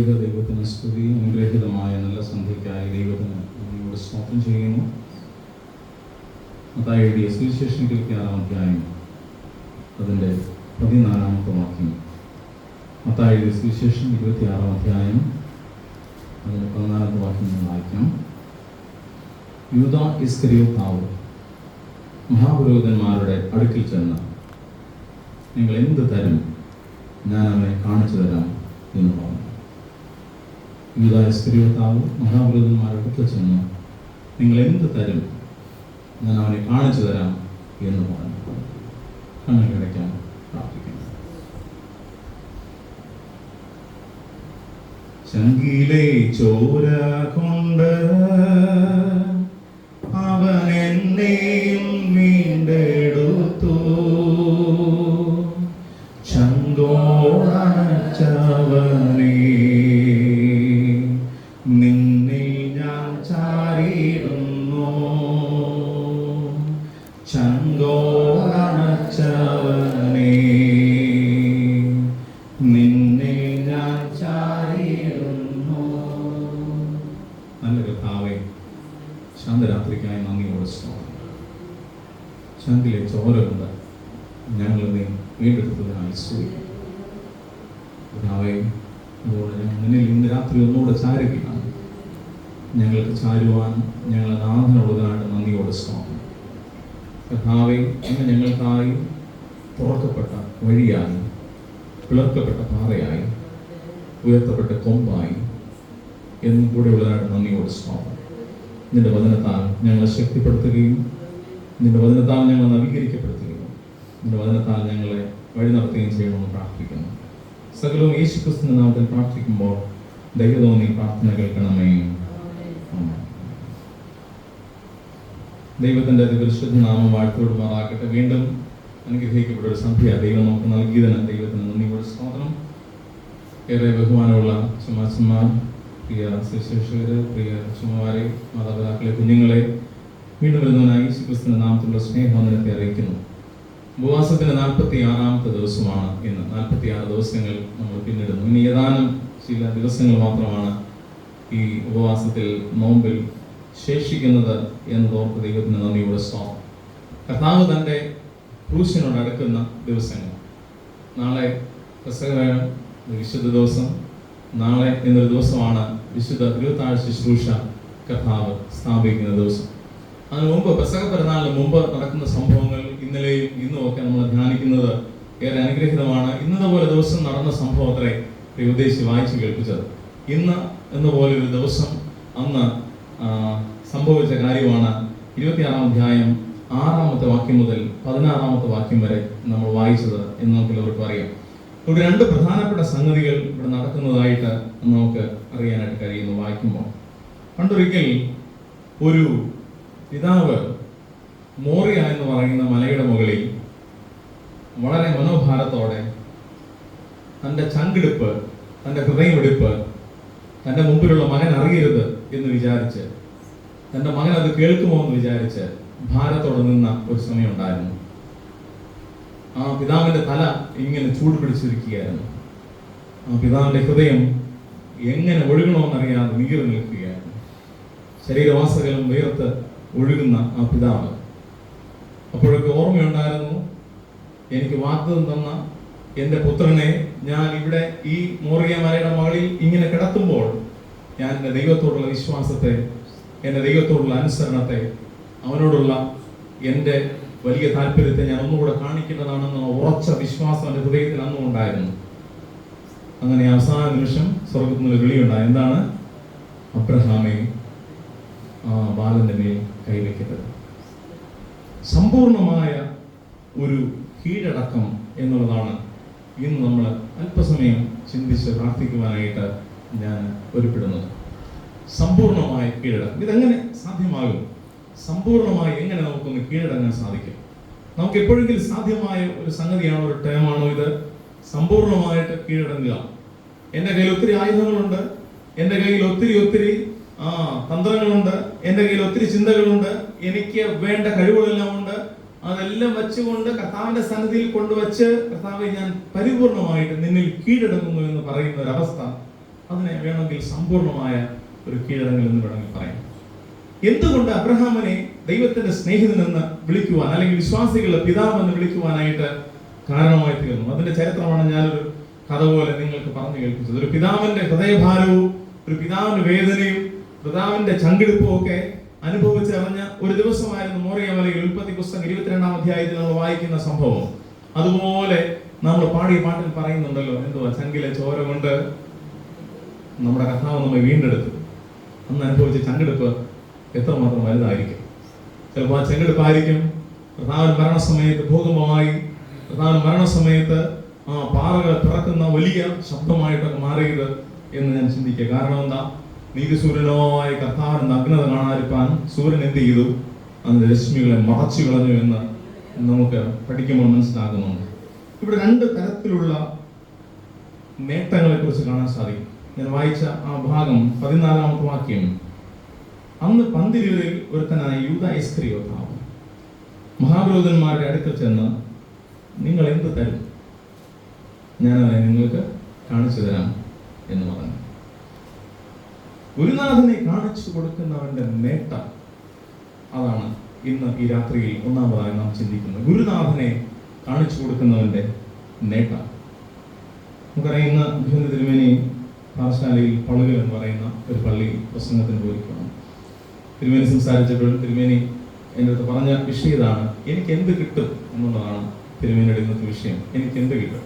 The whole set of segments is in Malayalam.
ദൈവ ദൈവത്തിന് സ്തുതി അനുഗ്രഹിതമായ നല്ല സന്ധ്യയ്ക്കായി ദൈവത്തിന് നന്ദിയോട് സ്തോത്രം ചെയ്യുന്നു. അതായത് എഴുതിയ സുവിശേഷം അധ്യായം അതിന്റെ പതിനാലാമത്തെ വാക്യം. അതായത് സുവിശേഷം ഇരുപത്തിയാറാം അധ്യായം അതിന്റെ പതിനാലാമത്തെ വാക്യം ഞാൻ വായിക്കാം യൂത ഇസ്കരിയോത്താവ് മഹാപുരോഹിതന്മാരുടെ അടുക്കിൽ ചെന്ന് നിങ്ങൾ എന്ത് തരും? ഞാൻ അവനെ കാണിച്ചു തരാം എന്ന് പറഞ്ഞു. യൂതായ സ്ത്രീയോത്താവ് മഹാപുരോഹിതന്മാരുടെ അടുക്കൽ ചെന്ന്? നിങ്ങൾ എന്ത് തരും? ഞാൻ അവനെ കാണിച്ചു തരാം എന്ന് പറഞ്ഞു. കണ്ണിൽ കിടക്കാൻ പ്രാർത്ഥിക്കുന്നു. ചങ്കിലെ ചോര കൊണ്ട് തുറക്കപ്പെട്ട വഴിയായി പിളർക്കപ്പെട്ട പാറയായി ഉയർത്തപ്പെട്ട കൊമ്പായി എന്നും കൂടെ ഉള്ളതായിട്ട് നന്ദിയോട് സ്വാമി നിന്റെ വചനത്താൽ ഞങ്ങളെ ശക്തിപ്പെടുത്തുകയും നിന്റെ വചനത്താൽ ഞങ്ങളെ നവീകരിക്കപ്പെടുത്തുകയും നിന്റെ വചനത്താൽ ഞങ്ങളെ വഴി നടത്തുകയും ചെയ്യണമെന്ന് പ്രാർത്ഥിക്കുന്നു. സകലവും യേശു ക്രിസ്തു നാമത്തിൽ പ്രാർത്ഥിക്കുമ്പോൾ ദൈവതോന്നി പ്രാർത്ഥന കേൾക്കണമേ. ആമേൻ. ദൈവത്തിന്റെ പരിശുദ്ധ നാമം വാഴ്ത്തോടുമാറാകട്ടെ വീണ്ടും അനുഗ്രഹിക്കപ്പെട്ട ഒരു സന്ധ്യ ദൈവം നമുക്ക് നൽകിയതിന് ദൈവത്തിന് നന്ദിയോട് സ്തോത്രം ഏറെ ബഹുമാനമുള്ള ചുമ്മാച്ചന്മാർ പ്രിയ ശുശ്രൂഷകര് പ്രിയ ചുമമാരെ മാതാപിതാക്കളെ കുഞ്ഞുങ്ങളെ വീണ്ടും വരുന്നവനായി യേശുക്രിസ്തുവിന്റെ നാമത്തിലുള്ള സ്നേഹവന്ദനത്തെ അറിയിക്കുന്നു. ഉപവാസത്തിന്റെ നാൽപ്പത്തി ആറാമത്തെ ദിവസമാണ് ഇന്ന്. നാൽപ്പത്തി ആറ് ദിവസങ്ങൾ നമ്മൾ പിന്നിടുന്നു. ഇനി ഏതാനും ചില ദിവസങ്ങൾ മാത്രമാണ് ഈ ഉപവാസത്തിൽ നോമ്പിൽ ശേഷിക്കുന്നത് എന്ന് ഓർത്ത് ദൈവത്തിന് നന്ദിയോടെ സ്തോത്രം കർത്താവ് തന്റെ ക്രൂശിനോട് അടുക്കുന്ന ദിവസങ്ങൾ. നാളെ പ്രസംഗമാണ് വിശുദ്ധ ദിവസം. നാളെ എന്നൊരു ദിവസമാണ് വിശുദ്ധ ഇരുപത്താഴ്ച ശുശ്രൂഷ കഥാവ് സ്ഥാപിക്കുന്ന ദിവസം. അതിനു മുമ്പ് പ്രസംഗ പെരുന്നാളിന് മുമ്പ് നടക്കുന്ന സംഭവങ്ങൾ ഇന്നലെയും ഇന്നും ഒക്കെ നമ്മൾ ധ്യാനിക്കുന്നത് ഏറെ അനുഗ്രഹീതമാണ്. ഇന്നത്തെ പോലെ ദിവസം നടന്ന സംഭവത്തെ ഉദ്ദേശിച്ച് വായിച്ചു കേൾപ്പിച്ചത്. ഇന്ന് എന്ന പോലെ ഒരു ദിവസം അന്ന് സംഭവിച്ച കാര്യമാണ് ഇരുപത്തിയാറാം അധ്യായം ആറാമത്തെ വാക്യം മുതൽ പതിനാറാമത്തെ വാക്യം വരെ നമ്മൾ വായിച്ചത് എന്ന് നമുക്ക് എല്ലാവർക്കും അറിയാം. ഇവിടെ രണ്ട് പ്രധാനപ്പെട്ട സംഗതികൾ ഇവിടെ നടക്കുന്നതായിട്ട് നമുക്ക് അറിയാനായിട്ട് കഴിയുന്നു വായിക്കുമ്പോൾ. പണ്ടൊരിക്കൽ ഒരു പിതാവ് മോറിയ എന്ന് പറയുന്ന മലയുടെ മുകളിൽ വളരെ മനോഭാരത്തോടെ തന്റെ ചങ്കിടുപ്പ് തന്റെ ഹൃദയമെടുപ്പ് തന്റെ മുമ്പിലുള്ള മകൻ അറിയരുത് എന്ന് വിചാരിച്ച് തന്റെ മകൻ അത് കേൾക്കുമോ എന്ന് വിചാരിച്ച് ഭാരത്തോടെ തുടങ്ങുന്ന ഒരു സമയം ഉണ്ടായിരുന്നു ആ പിതാവിന്റെ തല ഇങ്ങനെ ചൂട് പിടിച്ചിരിക്കുകയായിരുന്നു ആ പിതാവിന്റെ ഹൃദയം എങ്ങനെ ഒഴുകണമെന്നറിയാതെ നീറി നിൽക്കുകയായിരുന്നു. ശരീരവാസകലം വേർത്ത് ഒഴുകുന്ന ആ പിതാവ്. അപ്പോഴൊക്കെ ഓർമ്മയുണ്ടായിരുന്നു എനിക്ക് വാഗ്ദത്തം തന്ന എന്റെ പുത്രനെ ഞാൻ ഇവിടെ ഈ മോറിയ മലയുടെ മകളിൽ ഇങ്ങനെ കിടത്തുമ്പോൾ ഞാൻ എന്റെ ദൈവത്തോടുള്ള വിശ്വാസത്തെ എന്റെ ദൈവത്തോടുള്ള അനുസരണത്തെ അവനോടുള്ള എന്റെ വലിയ താല്പര്യത്തെ ഞാൻ ഒന്നുകൂടെ കാണിക്കേണ്ടതാണെന്ന ഉറച്ച വിശ്വാസം എന്റെ ഹൃദയത്തിൽ അന്നും ഉണ്ടായിരുന്നു. അങ്ങനെ അവസാന നിമിഷം സ്വർഗത്തിൽ നിന്ന് വിളിയുണ്ടായി. എന്താണ്? അബ്രഹാമെ ആ ബാലന്റെ മേൽ കൈവയ്ക്കരുത്. സമ്പൂർണമായ ഒരു കീഴടക്കം എന്നുള്ളതാണ് ഇന്ന് നമ്മൾ അല്പസമയം ചിന്തിച്ച് പ്രാർത്ഥിക്കുവാനായിട്ട് ഞാൻ ഒരുപ്പെടുന്നത്. സമ്പൂർണമായ കീഴടക്കം. ഇതെങ്ങനെ സാധ്യമാകും? സമ്പൂർണമായി എങ്ങനെ നമുക്കൊന്ന് കീഴടങ്ങാൻ സാധിക്കും? നമുക്ക് എപ്പോഴെങ്കിലും സാധ്യമായ ഒരു സംഗതിയാണോ? ഒരു ടേമാണോ ഇത്? സമ്പൂർണമായിട്ട് കീഴടങ്ങുക. എന്റെ കയ്യിൽ ഒത്തിരി ആയുധങ്ങളുണ്ട്. എന്റെ കയ്യിൽ ഒത്തിരി ഒത്തിരി ആ തന്ത്രങ്ങളുണ്ട്. എന്റെ കയ്യിൽ ഒത്തിരി ചിന്തകളുണ്ട്. എനിക്ക് വേണ്ട കഴിവുകളെല്ലാം ഉണ്ട്. അതെല്ലാം വെച്ചുകൊണ്ട് കർത്താവിന്റെ സന്നിധിയിൽ കൊണ്ടുവച്ച് കർത്താവെ ഞാൻ പരിപൂർണമായിട്ട് നിന്നിൽ കീഴടങ്ങുന്നു എന്ന് പറയുന്ന ഒരു അവസ്ഥ അതിനെ വേണമെങ്കിൽ സമ്പൂർണമായ ഒരു കീഴടങ്ങൽ എന്ന് വേണമെങ്കിൽ പറയാം. എന്തുകൊണ്ട് അബ്രഹാമിനെ ദൈവത്തിന്റെ സ്നേഹിതനെന്ന് വിളിക്കുവാൻ അല്ലെങ്കിൽ വിശ്വാസികളുടെ പിതാവ് എന്ന് വിളിക്കുവാനായിട്ട് കാരണമായി തീർന്നു? അതിന്റെ ചരിത്രമാണ് ഞാനൊരു കഥ പോലെ നിങ്ങൾക്ക് പറഞ്ഞു കേൾപ്പിച്ചത്. ഒരു പിതാവിന്റെ ഹൃദയഭാരവും ഒരു പിതാവിന്റെ വേദനയും പിതാവിന്റെ ചങ്കിടിപ്പും ഒക്കെ അനുഭവിച്ചറിഞ്ഞ ഒരു ദിവസമായിരുന്നു മോറിയ മലയിൽ ഉൽപ്പത്തി പുസ്തകം ഇരുപത്തിരണ്ടാം അധ്യായത്തിൽ നമ്മൾ വായിക്കുന്ന സംഭവം. അതുപോലെ നമ്മൾ പാടിയ പാട്ടിൽ പറയുന്നുണ്ടല്ലോ എന്തുവാ? ചങ്കിലെ ചോര കൊണ്ട് നമ്മുടെ കഥാവ് നമ്മെ വീണ്ടെടുത്തു. അന്ന് അനുഭവിച്ച ചങ്കെടുപ്പ് എത്രമാത്രം വലുതായിരിക്കും? ചിലപ്പോൾ ആ ചെങ്കെടുപ്പായിരിക്കും പ്രധാന മരണസമയത്ത് ഭൂകമ്പമായി പ്രധാന മരണസമയത്ത് ആ പാറകൾ പിറക്കുന്ന വലിയ ശബ്ദമായിട്ടൊക്കെ മാറിയത് എന്ന് ഞാൻ ചിന്തിക്കുക. കാരണം എന്താ? നീതിസൂര്യനോമായ കർത്താവിന്റെ നഗ്നത കാണാതിരിക്കാൻ സൂര്യൻ എന്ത് ചെയ്തു? അന്ന് രശ്മികളെ മറച്ചു കളഞ്ഞു എന്ന് നമുക്ക് പഠിക്കുമ്പോൾ മനസ്സിലാകുന്നുണ്ട്. ഇവിടെ രണ്ട് തരത്തിലുള്ള നേട്ടങ്ങളെ കുറിച്ച് കാണാൻ സാധിക്കും. ഞാൻ വായിച്ച ആ ഭാഗം പതിനാലാമത്തെ വാക്യം. അന്ന് പന്തിരുവരിൽ ഒരുത്തനായ യൂത ഇസ്ക്രിയോത്താവ് മഹാപുരോധന്മാരുടെ അടുക്കൽ ചെന്ന് നിങ്ങൾ എന്ത് തരും? ഞാനതിനെ നിങ്ങൾക്ക് കാണിച്ചു തരാം എന്ന് പറഞ്ഞു. ഗുരുനാഥനെ കാണിച്ചു കൊടുക്കുന്നവന്റെ നേട്ടം അതാണ് ഇന്ന് ഈ രാത്രിയിൽ ഒന്നാമതായി നാം ചിന്തിക്കുന്നത്. ഗുരുനാഥനെ കാണിച്ചു കൊടുക്കുന്നവന്റെ നേട്ടം. നമുക്കറിയാം ഇന്ന് അഭിനന്ദ തിരുമേനി പാഠശാലയിൽ പളുകൽ എന്ന് പറയുന്ന ഒരു പള്ളി പ്രസംഗത്തിന് പോയിരിക്കണം തിരുമേനി സംസാരിച്ചപ്പോൾ തിരുമേനി എന്റെ അടുത്ത് പറഞ്ഞ വിഷയം ഇതാണ്. എനിക്ക് എന്ത് കിട്ടും എന്നുള്ളതാണ് തിരുമേനിയുടെ ഇന്നത്തെ വിഷയം. എനിക്ക് എന്ത് കിട്ടും?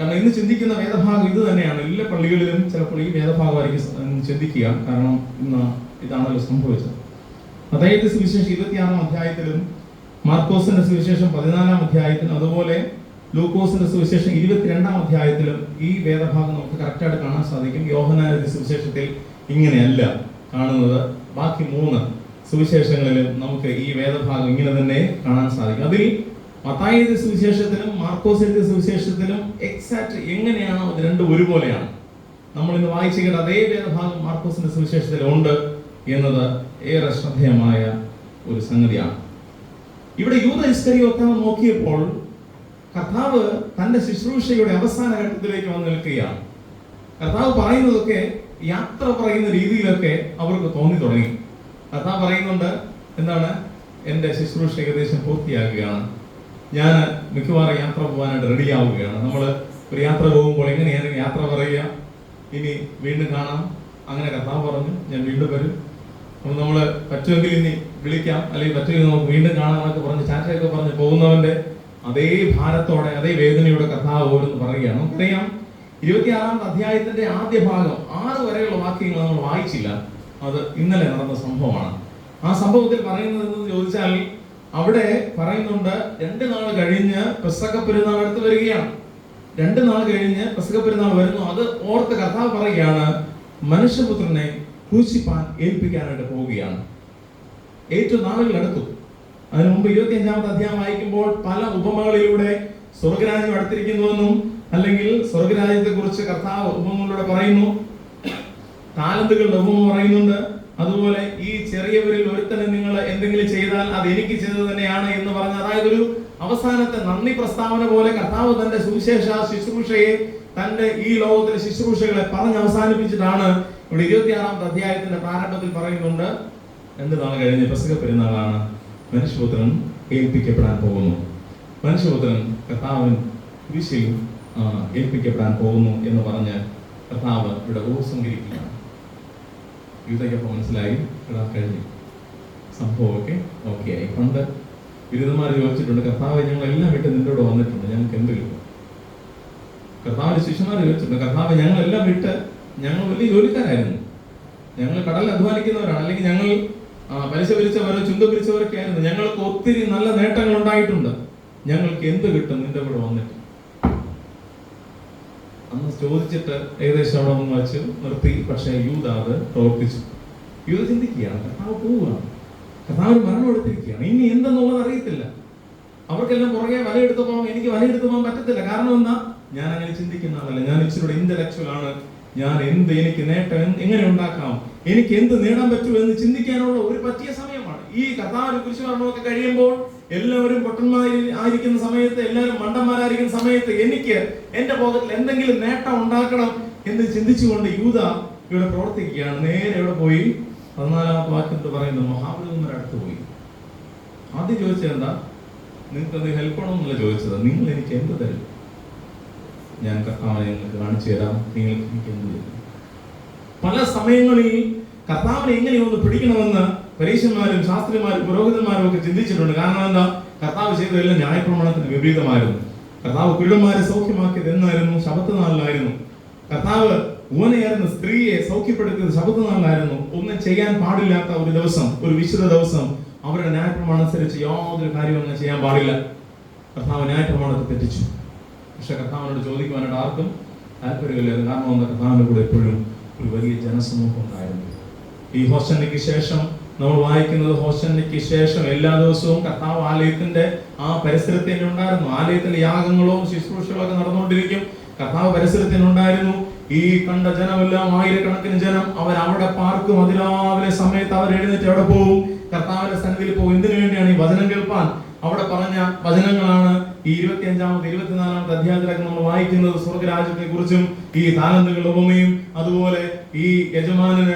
കാരണം ഇന്ന് ചിന്തിക്കുന്ന വേദഭാഗം ഇത് തന്നെയാണ്. എല്ലാ പള്ളികളിലും ചിലപ്പോൾ ഈ വേദഭാഗമായിരിക്കും ചിന്തിക്കുക. കാരണം ഇന്ന് ഇതാണല്ലോ സംഭവിച്ചത്. അതായത് സുവിശേഷം ഇരുപത്തിയാറാം അധ്യായത്തിലും മാർക്കോസിന്റെ സുവിശേഷം പതിനാലാം അധ്യായത്തിലും അതുപോലെ ലൂക്കോസിന്റെ സുവിശേഷം ഇരുപത്തിരണ്ടാം അധ്യായത്തിലും ഈ വേദഭാഗം നമുക്ക് കറക്റ്റായിട്ട് കാണാൻ സാധിക്കും. യോഹനാരുടെ സുവിശേഷത്തിൽ ഇങ്ങനെയല്ല കാണുന്നത്. ബാക്കി മൂന്ന് സുവിശേഷങ്ങളിലും നമുക്ക് ഈ വേദഭാഗം ഇങ്ങനെ തന്നെ കാണാൻ സാധിക്കും. അതിൽ മത്തായിയുടെ സുവിശേഷത്തിലും മാർക്കോസിന്റെ സുവിശേഷത്തിലും എക്സാക്ട് എങ്ങനെയാണോ അത് രണ്ടും ഒരുപോലെയാണ്. നമ്മൾ ഇന്ന് വായിച്ചു കേട്ട അതേ വേദഭാഗം മാർക്കോസിന്റെ സുവിശേഷത്തിലുണ്ട് എന്നത് ഏറെ ശ്രദ്ധേയമായ ഒരു സംഗതിയാണ്. ഇവിടെ യൂത ഇസ്കരിയോത്താവ് നോക്കിയപ്പോൾ കർത്താവ് തന്റെ ശുശ്രൂഷയുടെ അവസാന ഘട്ടത്തിലേക്ക് വന്ന് നിൽക്കുകയാണ്. കർത്താവ് പറയുന്നതൊക്കെ യാത്ര പറയുന്ന രീതിയിലൊക്കെ അവർക്ക് തോന്നി തുടങ്ങി. കഥ പറയുന്നുണ്ട് എന്താണ്? എന്റെ ശുശ്രൂഷ ഏകദേശം പൂർത്തിയാക്കുകയാണ് ഞാൻ മിക്കവാറും യാത്ര പോകാനായിട്ട് റെഡി ആവുകയാണ്. നമ്മൾ ഒരു യാത്ര പോകുമ്പോൾ എങ്ങനെയാണ് യാത്ര പറയുക. ഇനി വീണ്ടും കാണാം. അങ്ങനെ കഥ പറഞ്ഞു ഞാൻ വീണ്ടും വരും. അപ്പം നമ്മൾ പറ്റുമെങ്കിൽ ഇനി വിളിക്കാം. അല്ലെങ്കിൽ പറ്റുമെങ്കിൽ നമുക്ക് വീണ്ടും കാണാമെന്നൊക്കെ പറഞ്ഞ് ചാറ്റയൊക്കെ പറഞ്ഞ് പോകുന്നവന്റെ അതേ ഭാരത്തോടെ അതേ വേദനയുടെ കഥ പോലും പറയുകയാണ്. നമുക്കറിയാം ഇരുപത്തിയാറാമത്തെ അധ്യായത്തിന്റെ ആദ്യ ഭാഗം ആറ് വരെയുള്ള വാക്യങ്ങൾ നമ്മൾ വായിച്ചില്ല. അത് ഇന്നലെ നടന്ന സംഭവമാണ്. ആ സംഭവത്തിൽ പറയുന്നത് എന്ന് ചോദിച്ചാൽ അവിടെ പറയുന്നുണ്ട് രണ്ട് നാൾ കഴിഞ്ഞ് പെസക പെരുന്നാൾ അടുത്ത് വരികയാണ്. രണ്ട് നാൾ കഴിഞ്ഞ് പെസക പെരുന്നാൾ വരുന്നു. അത് ഓർത്ത് കർത്താവ് പറയുകയാണ് മനുഷ്യപുത്രനെ ക്രൂശിപ്പാൻ ഏൽപ്പിക്കാനായിട്ട് പോവുകയാണ്. ഏറ്റവും നാളുകൾ അടുത്തു. അതിനു മുമ്പ് ഇരുപത്തി അഞ്ചാമത്തെ അധ്യായം വായിക്കുമ്പോൾ പല ഉപമകളിലൂടെ സ്വർഗരാജ്യം അടുത്തിരിക്കുന്നുവെന്നും അല്ലെങ്കിൽ സ്വർഗരാജ്യത്തെ കുറിച്ച് കർത്താവ് ഉപമങ്ങളിലൂടെ പറയുന്നു. താലന്തുകളുടെ ഉപമ പറയുന്നുണ്ട്. അതുപോലെ ഈ ചെറിയവരിൽ ഒരുത്തനെ നിങ്ങൾ എന്തെങ്കിലും ചെയ്താൽ അത് എനിക്ക് ചെയ്തത് തന്നെയാണ് എന്ന് പറഞ്ഞ അതായത് ഒരു അവസാനത്തെ നന്ദി പ്രസ്താവന പോലെ കർത്താവ് തന്റെ സുവിശേഷ ശുശ്രൂഷയെ തന്റെ ഈ ലോകത്തിലെ ശുശ്രൂഷകളെ പറഞ്ഞ് അവസാനിപ്പിച്ചിട്ടാണ് ഇവിടെ ഇരുപത്തിയാറാമത്തെ അധ്യായത്തിന്റെ പ്രാരംഭത്തിൽ പറയുന്നുണ്ട്. രണ്ട് നാൾ കഴിഞ്ഞ് പ്രസംഗ പെരുന്നാളാണ്. മനുഷ്യപുത്രൻ ഏൽപ്പിക്കപ്പെടാൻ പോകുന്നു. മനുഷ്യപുത്രൻ കർത്താവൻ കുരിശിൽ ഏൽപ്പിക്കപ്പെടാൻ പോകുന്നു എന്ന് പറഞ്ഞ് കർത്താവ് ഇവിടെ ഉപസംഹരിക്കുകയാണ് യൂതയ്ക്കപ്പോൾ മനസ്സിലായി എടാ കഴിഞ്ഞു. സംഭവമൊക്കെ ഓക്കെ ആയി പണ്ട് ബിരുദന്മാർ ചോദിച്ചിട്ടുണ്ട് കർത്താവ് ഞങ്ങളെല്ലാം വീട്ടിൽ കൂടെ വന്നിട്ടുണ്ട് ഞങ്ങൾക്ക് എന്ത് കിട്ടും? കർത്താവിന്റെ ശിഷ്യന്മാർ ചോദിച്ചിട്ടുണ്ട് കർത്താവ് ഞങ്ങളെല്ലാം വിട്ട് ഞങ്ങൾ വലിയ ജോലിക്കാരായിരുന്നു. ഞങ്ങൾ കടലിൽ അധ്വാനിക്കുന്നവരാണ്. അല്ലെങ്കിൽ ഞങ്ങൾ പലിശ പിരിച്ചവരോ ചുങ്ക പിരിച്ചവരൊക്കെ ആയിരുന്നു. ഞങ്ങൾക്ക് ഒത്തിരി നല്ല നേട്ടങ്ങൾ ഉണ്ടായിട്ടുണ്ട്. ഞങ്ങൾക്ക് എന്ത് കിട്ടും? നിന്റെ കൂടെ വന്നിട്ട്. അന്ന് ചോദിച്ചിട്ട് ഏകദേശം അവിടെ ഒന്ന് വെച്ച് നിർത്തി. പക്ഷേ യൂത് അത് പ്രവർത്തിച്ചു. യൂത് ചിന്തിക്കുകയാണ് കർത്താവ് പോവുകയാണ്. കർത്താവ് മരണം എടുത്തിരിക്കുകയാണ്. ഇനി എന്തെന്നുള്ളത് അറിയത്തില്ല. അവർക്കെല്ലാം പുറകെ വലയെടുത്ത് പോകാൻ എനിക്ക് വലയെടുത്ത് പോകാൻ പറ്റത്തില്ല. കാരണം എന്താ? ഞാൻ അങ്ങനെ ചിന്തിക്കുന്ന ആളല്ല. ഞാൻ ഇച്ചിരി ഇന്റലക്ച്വൽ ആണ്. ഞാൻ എന്ത് എനിക്ക് നേട്ടം എങ്ങനെ ഉണ്ടാക്കാം? എനിക്ക് എന്ത് നേടാൻ പറ്റും എന്ന് ചിന്തിക്കാനുള്ള ഒരു പറ്റിയ സമയമാണ്. ഈ കർത്താവിന് കുരിശു മരണമൊക്കെ കഴിയുമ്പോൾ എല്ലാവരും പൊട്ടന്മാരി ആയിരിക്കുന്ന സമയത്ത് എല്ലാവരും മണ്ടന്മാരായിരിക്കുന്ന സമയത്ത് എനിക്ക് എന്റെ പോകത്തിൽ എന്തെങ്കിലും നേട്ടം ഉണ്ടാക്കണം എന്ന് ചിന്തിച്ചുകൊണ്ട് യൂത ഇവിടെ പ്രവർത്തിക്കുകയാണ്. നേരെ ഇവിടെ പോയി? പതിനാലാമത്തെ വാക്യത്തിൽ പറയുന്നു മഹാബലിമാരുടെ അടുത്ത് പോയി. ആദ്യം ചോദിച്ചത് എന്താ? നിങ്ങൾക്ക് അത് ഹെൽപ്പ് ചെയ്യണമെന്നല്ല ചോദിച്ചത്. നിങ്ങൾ എനിക്ക് എന്ത് തരും? ഞാൻ കർത്താവിനെ നിങ്ങൾക്ക് കാണിച്ചു തരാം. നിങ്ങൾക്ക് എനിക്ക് എന്ത് തരും? പല സമയങ്ങളിൽ കർത്താവിനെ എങ്ങനെ ഒന്ന് പിടിക്കണമെന്ന് പരീക്ഷന്മാരും ശാസ്ത്രിമാരും പുരോഹിതന്മാരും ഒക്കെ ചിന്തിച്ചിട്ടുണ്ട്. കാരണം എന്താ? കർത്താവ് ചെയ്തതെല്ലാം ന്യായപ്രമാണത്തിന് വിപരീതമായിരുന്നു. കർത്താവ് കുരുടന്മാരെ സൗഖ്യമാക്കിയത് എന്നായിരുന്നു? ശബത്ത് നാളിലായിരുന്നു. കർത്താവ് ഊനയായിരുന്ന സ്ത്രീയെ സൗഖ്യപ്പെടുത്തിയത് ശബത്ത് നാളിലായിരുന്നു. ഒന്നും ചെയ്യാൻ പാടില്ലാത്ത ഒരു ദിവസം ഒരു വിശുദ്ധ ദിവസം അവരുടെ ന്യായപ്രമാണം അനുസരിച്ച് യാതൊരു കാര്യവും ചെയ്യാൻ പാടില്ല. കർത്താവ് ന്യായപ്രമാണത്തെ തെറ്റിച്ചു. പക്ഷെ കർത്താവിനോട് ചോദിക്കുവാനായിട്ട് ആർക്കും താല്പര്യമില്ലായിരുന്നു. കാരണം എന്താ? കർത്താവിന്റെ കൂടെ എപ്പോഴും ഒരു വലിയ ജനസമൂഹം ഉണ്ടായിരുന്നു. ഈ ഹോസ്റ്റലിക്ക് ശേഷം നമ്മൾ വായിക്കുന്നത് ഹോസ്റ്റലിക്ക് ശേഷം എല്ലാ ദിവസവും കർത്താവ് ആലയത്തിന്റെ ആ പരിസരത്തിൽ ഉണ്ടായിരുന്നു. ആലയത്തിൽ യാഗങ്ങളും ശുശ്രൂഷകളോ ഒക്കെ നടന്നുകൊണ്ടിരിക്കും. കർത്താവ് പരിസരത്തിൽ ഉണ്ടായിരുന്നു. ഈ കണ്ട ജനമെല്ലാം ആയിരക്കണക്കിന് ജനം അവർ അവിടെ പാർക്കും. അതിരാവിലെ സമയത്ത് അവർ എഴുന്നേറ്റ് അവിടെ പോകും കർത്താവിന്റെ സന്നിധിയിൽ പോകും. എന്തിനു വേണ്ടിയാണ് ഈ വചനം കേൾപ്പാൻ? അവിടെ പറഞ്ഞ വചനങ്ങളാണ് ഈ ഇരുപത്തി അഞ്ചാമത്തെ ഇരുപത്തിനാലാമത്തെ അധ്യായത്തിലൊക്കെ നമ്മൾ വായിക്കുന്നത് സ്വർഗരാജ്യത്തെ കുറിച്ചും ഈ താലന്തുകൾ ഉപമയും അതുപോലെ ഈ യജമാനന്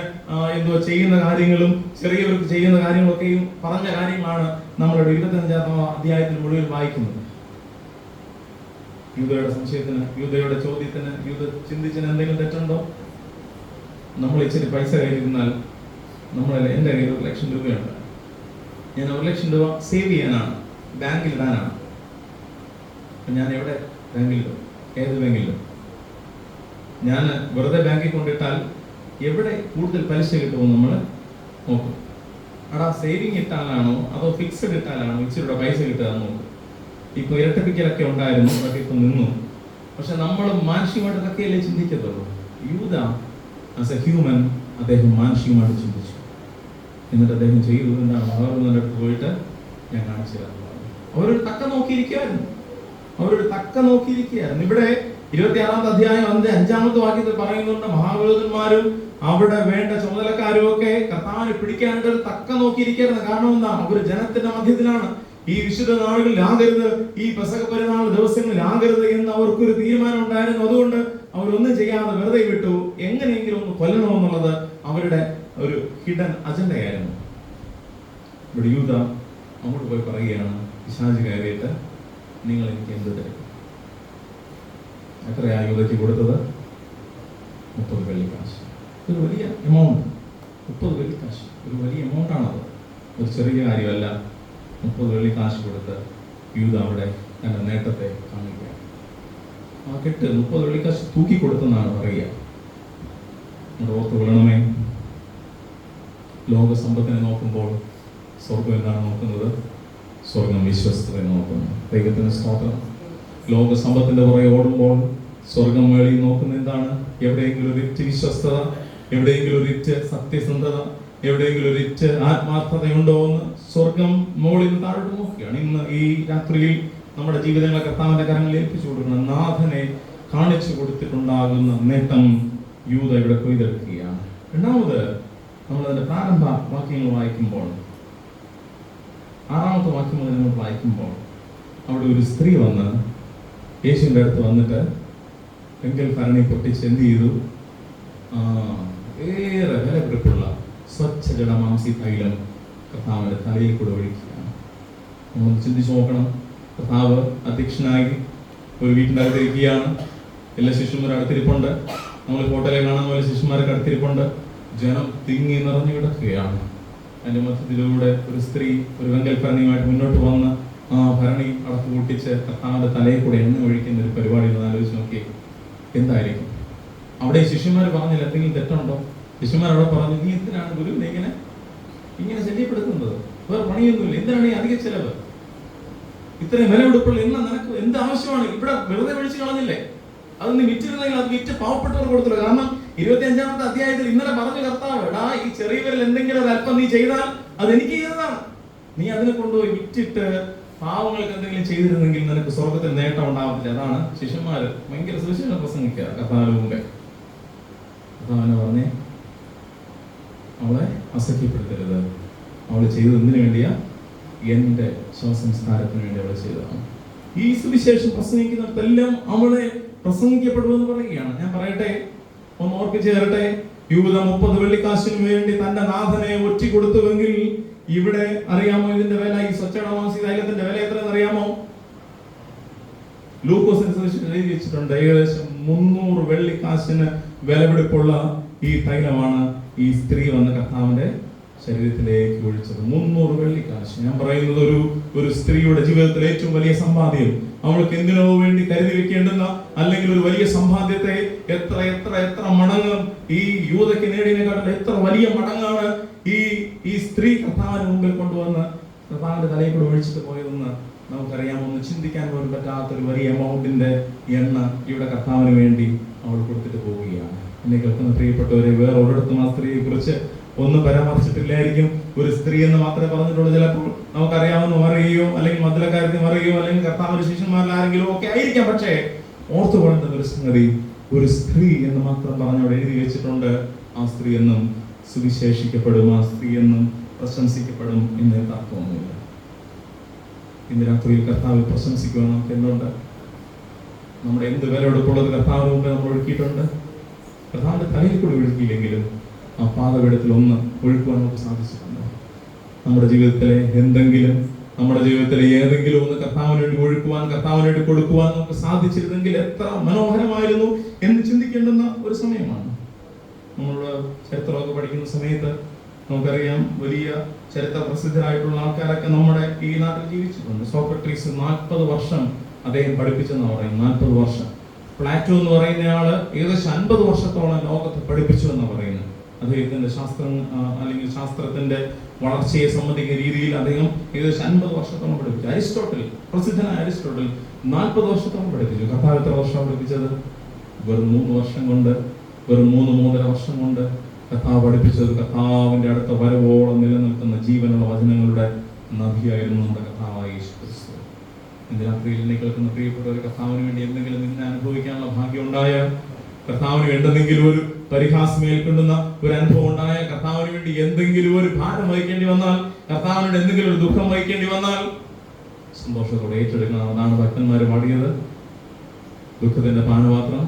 എന്തോ ചെയ്യുന്ന കാര്യങ്ങളും ചെറിയവർക്ക് ചെയ്യുന്ന കാര്യങ്ങളൊക്കെയും പറഞ്ഞ കാര്യങ്ങളാണ് നമ്മളുടെ ഇരുപത്തി അഞ്ചാമത്തെ അധ്യായത്തിൽ മുഴുവൻ വായിക്കുന്നത്. യൂതയുടെ സംശയത്തിന് യൂതയുടെ ചോദ്യത്തിന് യൂത ചിന്തിച്ചതിന് എന്തെങ്കിലും തെറ്റുണ്ടോ? നമ്മൾ ഇച്ചിരി പൈസ കയ്യിലിരുന്നാൽ നമ്മളെ എന്റെ കയ്യിൽ ഒരു ലക്ഷം രൂപയുണ്ട്. ഞാൻ ഒരു ലക്ഷം രൂപ സേവ് ചെയ്യാനാണ്. ബാങ്കിൽ ഇടാനാണ്. അപ്പൊ ഞാൻ എവിടെ ബാങ്കിലോ ഏത് ബാങ്കിലോ ഞാൻ വെറുതെ ബാങ്കിൽ കൊണ്ടിട്ടാൽ എവിടെ കൂടുതൽ പലിശ കിട്ടുമോ നമ്മൾ നോക്കും. അവിടെ സേവിങ് ഇട്ടാലാണോ അതോ ഫിക്സഡ് ഇട്ടാലാണോ? ഇച്ചിരിയുടെ പൈസ കിട്ടുക നോക്കും. ഇപ്പൊ ഇരട്ടിപ്പിക്കലൊക്കെ ഉണ്ടായിരുന്നു അതൊക്കെ ഇപ്പൊ നിന്നു. പക്ഷെ നമ്മൾ മാനസികമായിട്ട് ഇതൊക്കെയല്ലേ ചിന്തിക്കത്തുള്ളൂ. യൂത ആസ് എ ഹ്യൂമൻ അദ്ദേഹം മാനുഷികമായിട്ട് ചിന്തിച്ചു. എന്നിട്ട് അദ്ദേഹം ചെയ്തു എന്താണ്? വളർന്നവരുടെ പോയിട്ട് ഞാൻ കാണിച്ചു തരാം. എന്ന് പറഞ്ഞു. അവരൊരു തക്ക നോക്കിയിരിക്കുകയായിരുന്നു അവരൊരു തക്ക നോക്കിയിരിക്കുകയായിരുന്നു. ഇവിടെ ഇരുപത്തിയാറാമത്തെ അധ്യായം അതിന്റെ അഞ്ചാമത്തെ വാക്യത്തിൽ പറയുന്നുണ്ട് മഹാപുരോഹിതന്മാരും അവിടെ വേണ്ട ചുമതലക്കാരും ഒക്കെ കർത്താവിനെ പിടിക്കാനായിട്ട് തക്ക നോക്കിയിരിക്കുകയായിരുന്നു. കാരണം എന്താണ് അവർ ജനത്തിന്റെ മധ്യത്തിലാണ്. ഈ വിശുദ്ധ നാളുകളിൽ ആകരുത് ഈ പെസക പെരുന്നാൾ ദിവസങ്ങളിൽ ആകരുത് എന്ന് അവർക്കൊരു തീരുമാനം ഉണ്ടായിരുന്നു. അതുകൊണ്ട് അവരൊന്നും ചെയ്യാതെ വെറുതെ വിട്ടു. എങ്ങനെയെങ്കിലും ഒന്ന് കൊല്ലണമെന്നുള്ളത് അവരുടെ ഒരു ഹിഡൻ അജണ്ടയായിരുന്നു. ഇവിടെ യൂത അങ്ങോട്ട് പോയി പറയുകയാണ് പിശാജ് കയറിയിട്ട് നിങ്ങൾ എനിക്ക് എന്ത് തരും? എത്രയാ യൂതയ്ക്ക് കൊടുത്തത്? മുപ്പത് വെള്ളിക്കാശ് ഒരു വലിയ എമൗണ്ട് മുപ്പത് വെള്ളിക്കാശ് ഒരു വലിയ എമൗണ്ട് ആണത്. ഒരു ചെറിയ കാര്യമല്ല. മുപ്പത് വെള്ളിക്കാശ് കൊടുത്ത് യൂത അവിടെ തന്റെ നേട്ടത്തെ കാണിക്കുക ആ കെട്ട് മുപ്പത് വെള്ളിക്കാശ് തൂക്കി കൊടുത്തെന്നാണ് പറയുക. നമ്മുടെ ഓർത്ത് കൊള്ളണമേ. ലോക സമ്പത്തിനെ നോക്കുമ്പോൾ സ്വർഗം എന്താണ് നോക്കുന്നത്? സ്വർഗം വിശ്വസ്തത നോക്കുന്നു. ദൈവത്തിന് സ്തോത്രം. ലോക സമ്പത്തിന്റെ പുറകെ ഓടുമ്പോൾ സ്വർഗം വേളി നോക്കുന്ന എന്താണ്? എവിടെയെങ്കിലും ഒരു ഇറ്റ് വിശ്വസ്തത എവിടെയെങ്കിലും ഒരു സത്യസന്ധത എവിടെയെങ്കിലും ഒരു ഇറ്റ് ആത്മാർത്ഥതയുണ്ടോ എന്ന് സ്വർഗം മുകളിൽ താഴോട്ട് നോക്കുകയാണ്. ഇന്ന് ഈ രാത്രിയിൽ നമ്മുടെ ജീവിതങ്ങളെ കർത്താവിന്റെ കരങ്ങളിൽ ഏൽപ്പിച്ചു കൊടുക്കണം നാഥനെ കാണിച്ചു കൊടുത്തിട്ടുണ്ടാകുന്ന നേട്ടം യൂത ഇവിടെ കൊയ്തെടുക്കുകയാണ്. രണ്ടാമത് നമ്മൾ അതിന്റെ പ്രാരംഭ വാക്യങ്ങൾ വായിക്കുമ്പോൾ ആറാമത്തെ വാക്യം മുതൽ നമ്മൾ വായിക്കുമ്പോൾ അവിടെ ഒരു സ്ത്രീ വന്ന് യേശുവിന്റെ അടുത്ത് വന്നിട്ട് എങ്കിൽ ഭരണി പൊട്ടിച്ച് എന്ത് ചെയ്തു? ഏറെ വിലപിടിപ്പുള്ള സ്വച്ഛ ജഡമാംസി തൈലം കർത്താവിന്റെ തലയിൽ കൂടെ ഒഴിക്കുകയാണ്. നമ്മൾ ചിന്തിച്ച് നോക്കണം. കർത്താവ് അധ്യക്ഷനായി ഒരു വീട്ടിന്റെ അകത്തിരിക്കുകയാണ് എല്ലാ ശിശുമാരും അടുത്തിരിപ്പുണ്ട്. നമ്മൾ ഫോട്ടോയിൽ കാണാൻ പോലെ ശിശുമാരൊക്കെ അടുത്തിരിപ്പുണ്ട്. ജനം തിങ്ങി നിറഞ്ഞു കിടക്കുകയാണ്. അതിന്റെ മധ്യത്തിലൂടെ ഒരു സ്ത്രീ ഒരു വെങ്കൽ ഭരണിയുമായിട്ട് മുന്നോട്ട് വന്ന് ആ ഭരണി അടത്ത് കൂട്ടിച്ച് കർത്താവിന്റെ തലയിൽ കൂടെ എണ്ണ ഒഴിക്കുന്ന ഒരു പരിപാടി ഒന്ന് ആലോചിച്ച് നോക്കി. എന്തായിരിക്കും? അവിടെ ഈ ശിഷ്യന്മാർ പറഞ്ഞില്ല എന്തെങ്കിലും തെറ്റുണ്ടോ? ശിഷ്യന്മാർ അവിടെ പറഞ്ഞു നീ എന്തിനാണ് ഗുരുവിനെ ഇങ്ങനെ ഇങ്ങനെ ശല്യപ്പെടുത്തുന്നത്? വേറെ പണിയൊന്നുമില്ല എന്തിനാണ് ഈ അധിക ചെലവ്? ഇത്രയും വിലപിടിപ്പുള്ള ഇന്ന് നിനക്ക് എന്ത് ആവശ്യമാണ്? ഇവിടെ വെറുതെ വിളിച്ചു കളഞ്ഞില്ലേ? അത് നീ വിറ്റിരുന്നെങ്കിൽ അത് വിറ്റ് പാവപ്പെട്ടവർ കൊടുത്തില്ല. കാരണം ഇരുപത്തി അഞ്ചാമത്തെ അധ്യായത്തിൽ ഇന്നലെ പറഞ്ഞു കർത്താവ് എടാ ഈ ചെറിയവരിൽ എന്തെങ്കിലും അല്പം നീ ചെയ്താൽ അത് എനിക്ക് ചെയ്തതാണ്. നീ അതിനെ കൊണ്ടുപോയി വിറ്റിട്ട് പാവങ്ങൾക്ക് എന്തെങ്കിലും ചെയ്തിരുന്നെങ്കിൽ നിനക്ക് സ്വർഗത്തിൽ നേട്ടം ഉണ്ടാവത്തില്ല. അതാണ് ശിഷ്യന്മാര് ഭയങ്കര സുവിശേഷം പ്രസംഗിക്കുക കർത്താവിന് മുമ്പേ. കർത്താവിനെ പറഞ്ഞേ അവളെ അസഖ്യപ്പെടുത്തരുത് അവൾ ചെയ്തത് എന്തിനു വേണ്ടിയാ? എന്റെ ശവസംസ്കാരത്തിന് വേണ്ടി അവൾ ചെയ്തതാണ്. ഈ സുവിശേഷം പ്രസംഗിക്കുന്നിടത്തെല്ലാം അവളെ പ്രസംഗിക്കപ്പെടുമെന്ന് പറയുകയാണ്. ഞാൻ പറയട്ടെ ഒന്ന് ഓർപ്പിച്ചു തരട്ടെ യൂത മുപ്പത് വെള്ളിക്കാശിനു വേണ്ടി തന്റെ നാഥനെ ഒറ്റി കൊടുത്തുവെങ്കിൽ ഇവിടെ അറിയാമോ ഇതിന്റെ വില? ഈ സ്വച്ഛമാസി തൈലത്തിന്റെ വില എത്രയെന്ന് അറിയാമോ? ലൂക്കോസ് എഴുതി വെച്ചിട്ടുണ്ട് ഏകദേശം മുന്നൂറ് വെള്ളിക്കാശിന് വിലപിടിപ്പുള്ള ഈ തൈലമാണ് ഈ സ്ത്രീ വന്ന കർത്താവിന്റെ ശരീരത്തിലേക്ക് ഒഴിച്ചത് മുന്നൂറ് വെള്ളിക്കാശ്. ഞാൻ പറയുന്നത് ഒരു ഒരു സ്ത്രീയുടെ ജീവിതത്തിലെ ഏറ്റവും വലിയ സമ്പാദ്യം. അവൾക്ക് എന്തിനോ വേണ്ടി കരുതി വെക്കേണ്ടുന്ന അല്ലെങ്കിൽ ഒരു വലിയ സമ്പാദ്യത്തെ എത്ര എത്ര എത്ര മടങ്ങ് ഈ യൂതയ്ക്ക് നേടിയതിനെക്കാട്ടിൽ എത്ര വലിയ മടങ്ങാണ് ഈ ഈ സ്ത്രീ കർത്താവിന് മുമ്പിൽ കൊണ്ടുവന്ന് കർത്താവിന്റെ തലയിൽ കൂടെ ഒഴിച്ചിട്ട് പോയതെന്ന് നമുക്കറിയാം ഒന്ന് ചിന്തിക്കാൻ പോലും പറ്റാത്തൊരു വലിയ എമൗണ്ടിന്റെ എണ്ണ ഇവിടെ കർത്താവിന് വേണ്ടി അവൾ കൊടുത്തിട്ട് പോവുകയാണ്. എന്നെ കേൾക്കുന്ന പ്രിയപ്പെട്ടവരെ വേറെ ഒരിടത്തും ആ സ്ത്രീയെ കുറിച്ച് ഒന്നും പരാമർശിച്ചിട്ടില്ലായിരിക്കും. ഒരു സ്ത്രീ എന്ന് മാത്രമേ പറഞ്ഞിട്ടുള്ളൂ. ചിലപ്പോൾ നമുക്കറിയാവുന്ന പറയുകയോ അല്ലെങ്കിൽ മധുരക്കാരത്തിൽ പറയുകയോ അല്ലെങ്കിൽ കർത്താവിന്റെ ശിഷ്യന്മാരിൽ ആരെങ്കിലും ഒക്കെ ആയിരിക്കാം. പക്ഷേ ഓർത്തു കൊണ്ട ഒരു സംഗതി ഒരു സ്ത്രീ എന്ന് മാത്രം പറഞ്ഞവിടെ എഴുതി വെച്ചിട്ടുണ്ട്. ആ സ്ത്രീ എന്നും സുവിശേഷിക്കപ്പെടും. ആ സ്ത്രീ എന്നും പ്രശംസിക്കപ്പെടും എന്ന് തർക്കമൊന്നുമില്ല ഇന്ന് രാത്രിയിൽ കർത്താവ് പ്രശംസിക്കുവാൻ നമുക്ക് എന്തുണ്ട്? നമ്മുടെ എന്ത് വിലയെടുപ്പുള്ളത് കർത്താവിന് മുമ്പ് നമ്മൾ ഒഴുക്കിയിട്ടുണ്ട് കർത്താവിന്റെ തലയിൽ കൂടി ഒഴുക്കിയില്ലെങ്കിലും ആ പാതപീഠത്തിൽ ഒന്ന് ഒഴുക്കുവാൻ നമുക്ക് സാധിച്ചിട്ടുണ്ട്. നമ്മുടെ ജീവിതത്തിലെ എന്തെങ്കിലും നമ്മുടെ ജീവിതത്തിലെ ഏതെങ്കിലും ഒന്ന് കർത്താവിന് ഒഴുക്കുവാൻ കർത്താവിന് കൊടുക്കുവാൻ നമുക്ക് സാധിച്ചിരുന്നെങ്കിൽ എത്ര മനോഹരമായിരുന്നു എന്ന് ചിന്തിക്കേണ്ടുന്ന ഒരു സമയമാണ്. നമ്മളുടെ ചരിത്രമൊക്കെ പഠിക്കുന്ന സമയത്ത് നമുക്കറിയാം വലിയ ചരിത്ര പ്രസിദ്ധരായിട്ടുള്ള ആൾക്കാരൊക്കെ നമ്മുടെ ഈ നാട്ടിൽ ജീവിച്ചിട്ടുണ്ട്. സോക്രട്ടീസ് നാൽപ്പത് വർഷം അദ്ദേഹം പഠിപ്പിച്ചെന്ന് പറയും നാൽപ്പത് വർഷം. പ്ലാറ്റോ എന്ന് പറയുന്നയാൾ ഏകദേശം അൻപത് വർഷത്തോളം ലോകത്ത് പഠിപ്പിച്ചു എന്ന് പറയുന്നത്. അദ്ദേഹത്തിന്റെ ശാസ്ത്രം അല്ലെങ്കിൽ ശാസ്ത്രത്തിന്റെ വളർച്ചയെ സംബന്ധിക്കുന്ന രീതിയിൽ അദ്ദേഹം ഏകദേശം അൻപത് വർഷത്തോളം പഠിപ്പിച്ചു. അരിസ്റ്റോട്ടൽ പ്രസിദ്ധനായ അരിസ്റ്റോട്ടൽ നാൽപ്പത് വർഷത്തോളം പഠിപ്പിച്ചു. കർത്താവ് എത്ര വർഷം പഠിപ്പിച്ചത്? വെറും മൂന്ന് വർഷം കൊണ്ട് വെറും മൂന്ന് മൂന്നര വർഷം കൊണ്ട് കർത്താവ് പഠിപ്പിച്ചത് കർത്താവിന്റെ അടുത്ത വരവോളം നിലനിൽക്കുന്ന ജീവനുള്ള വചനങ്ങളുടെ നദിയായിരുന്നു നമ്മുടെ കർത്താവായ രാത്രിയിൽ എന്നെ കേൾക്കുന്ന പ്രിയപ്പെട്ടവർ കർത്താവിന് വേണ്ടി എന്തെങ്കിലും നിന്നെ അനുഭവിക്കാനുള്ള ഭാഗ്യം ഉണ്ടായ കർത്താവിന് വേണ്ടതെങ്കിലും ഒരു പരിഹാസം ഏൽക്കുന്ന ഒരു അനുഭവം ഉണ്ടായ കർത്താവിന് വേണ്ടി എന്തെങ്കിലും ഒരു ഭാരം വഹിക്കേണ്ടി വന്നാൽ കർത്താവിനോട് എന്തെങ്കിലും ഒരു ദുഃഖം വഹിക്കേണ്ടി വന്നാൽ സന്തോഷത്തോടെ ഏറ്റെടുക്കണം. അതാണ് ഭക്തന്മാർ പാടിയത്. ദുഃഖത്തിന്റെ പാനപാത്രം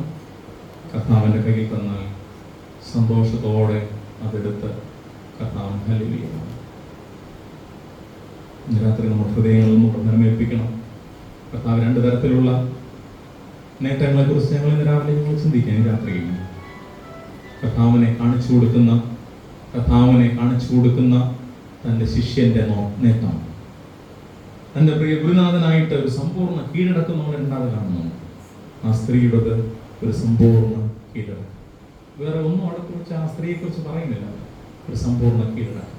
കർത്താവിന്റെ കയ്യിൽ തന്നാൽ സന്തോഷത്തോടെ അതെടുത്ത് കർത്താവ് ഇന്ന് രാത്രി നമ്മുടെ ഹൃദയങ്ങളിൽ നിന്ന് പ്രധാനമേൽപ്പിക്കണം കർത്താവ് രണ്ട് തരത്തിലുള്ള നേട്ടങ്ങളെ കുറിച്ച് ഞങ്ങൾ ഇന്ന് രാവിലെ ഞങ്ങൾ ചിന്തിക്കാം. രാത്രി രാത്രിയിൽ കർത്താവിനെ കാണിച്ചു കൊടുക്കുന്ന കഥാവിനെ കാണിച്ചു കൊടുക്കുന്ന തന്റെ ശിഷ്യന്റെ നോ- നേട്ടം. തന്റെ പ്രിയ ഗുരുനാഥനായിട്ട് ഒരു സമ്പൂർണ കീഴടക്കം നമ്മൾ ഉണ്ടാതെ കാണുന്നു ആ സ്ത്രീയുടേത് ഒരു സമ്പൂർണ കീഴടക്കം. വേറെ ഒന്നും അവിടെ കുറിച്ച് ആ സ്ത്രീയെ കുറിച്ച് പറയുന്നില്ല. ഒരു സമ്പൂർണ കീഴടക്കം.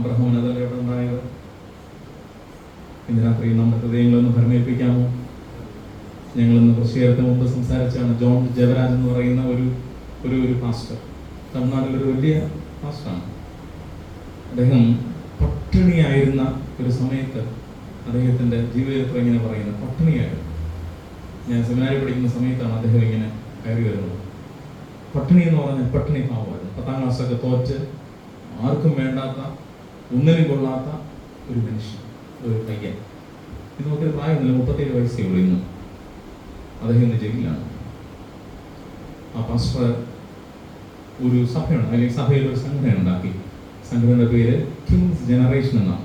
അബ്രഹാമിന് അതല്ല എവിടെ ഉണ്ടായത്? ഇന്ന് രാത്രി നമ്മുടെ ഹൃദയങ്ങളൊന്ന് ഭരമേൽപ്പിക്കാമോ? ഞങ്ങളിന്ന് കുറച്ചു നേരത്തെ മുമ്പ് സംസാരിച്ചാണ് ജോൺ ജവരാജ് എന്ന് പറയുന്ന ഒരു ഒരു ഒരു പാസ്റ്റർ തമിഴ്നാട്ടിലൊരു വലിയ പാസ്റ്ററാണ് അദ്ദേഹം പട്ടിണിയായിരുന്ന ഒരു സമയത്ത് അദ്ദേഹത്തിന്റെ ജീവിതത്തിൽ ഇങ്ങനെ പറയുന്നത് പട്ടിണിയായിരുന്നു. ഞാൻ സെമിനാരി പഠിക്കുന്ന സമയത്താണ് അദ്ദേഹം ഇങ്ങനെ കയറി വരുന്നത്. പട്ടിണി എന്ന് പറഞ്ഞാൽ പട്ടിണി പാവമായിരുന്നു. പത്താം ക്ലാസ്സൊക്കെ തോറ്റ് ആർക്കും വേണ്ടാത്ത ഒന്നിനും കൊള്ളാത്ത ഒരു മനുഷ്യൻ ഒരു പയ്യൻ. ഇത് നോക്കിയ പ്രായമൊന്നുമില്ല. മുപ്പത്തേഴ് വയസ്സേ ഉള്ളൂ ഇന്ന്. അദ്ദേഹം ഇന്ന് ജയിലിലാണ്. ആ പാസ്റ്റർ ഒരു സഭയുണ്ട് അല്ലെങ്കിൽ സഭയിൽ ഒരു സംഘടന ഉണ്ടാക്കി. സംഘടനയുടെ പേര് കിങ്സ് ജനറേഷൻ എന്നാണ്.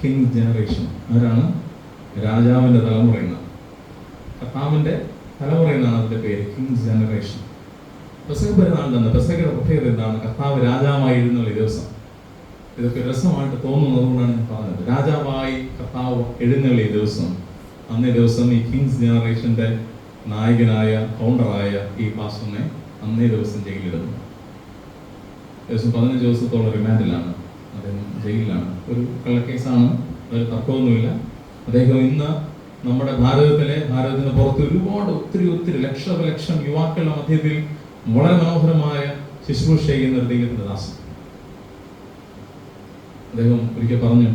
കിങ്സ് ജനറേഷൻ ആരാണ്? രാജാവിന്റെ തലമുറ എന്നാണ് കർത്താവിന്റെ തലമുറ എന്നാണ് അതിന്റെ പേര് കിങ്സ് ജനറേഷൻ പ്രസംഗ പെരുന്നാൾ തന്നെ. പെസകയുടെ പ്രത്യേകത എന്താണ്? കർത്താവ് രാജാവായിരുന്ന ഒരു ദിവസം. ഇതൊക്കെ രസമായിട്ട് തോന്നുന്നതുകൊണ്ടാണ് ഞാൻ പറഞ്ഞത്. രാജാവായി കർത്താവ് എഴുന്നള്ളി ദിവസം. അന്നേ ദിവസം ഈ കിങ്സ് ജനറേഷന്റെ നായകനായ ഫൗണ്ടറായ ഈ പാസ്റ്ററിനെ അന്നേ ദിവസം ജയിലിടുന്നു ഏകദേശം പതിനഞ്ച് ദിവസത്തോളം റിമാൻഡിലാണ്. അദ്ദേഹം ജയിലിലാണ്. ഒരു കള്ളക്കേസാണ് ഒരു തർക്കമൊന്നുമില്ല. അദ്ദേഹം ഇന്ന് നമ്മുടെ ഭാരതത്തിലെ ഭാരതത്തിന് പുറത്ത് ഒരുപാട് ഒത്തിരി ഒത്തിരി ലക്ഷലക്ഷം യുവാക്കളുടെ മധ്യത്തിൽ വളരെ മനോഹരമായ ശുശ്രൂഷ ചെയ്യുന്ന ഒരു ദൈവത്തിന്റെ ദാസൻ. അദ്ദേഹം ഒരിക്കൽ പറഞ്ഞു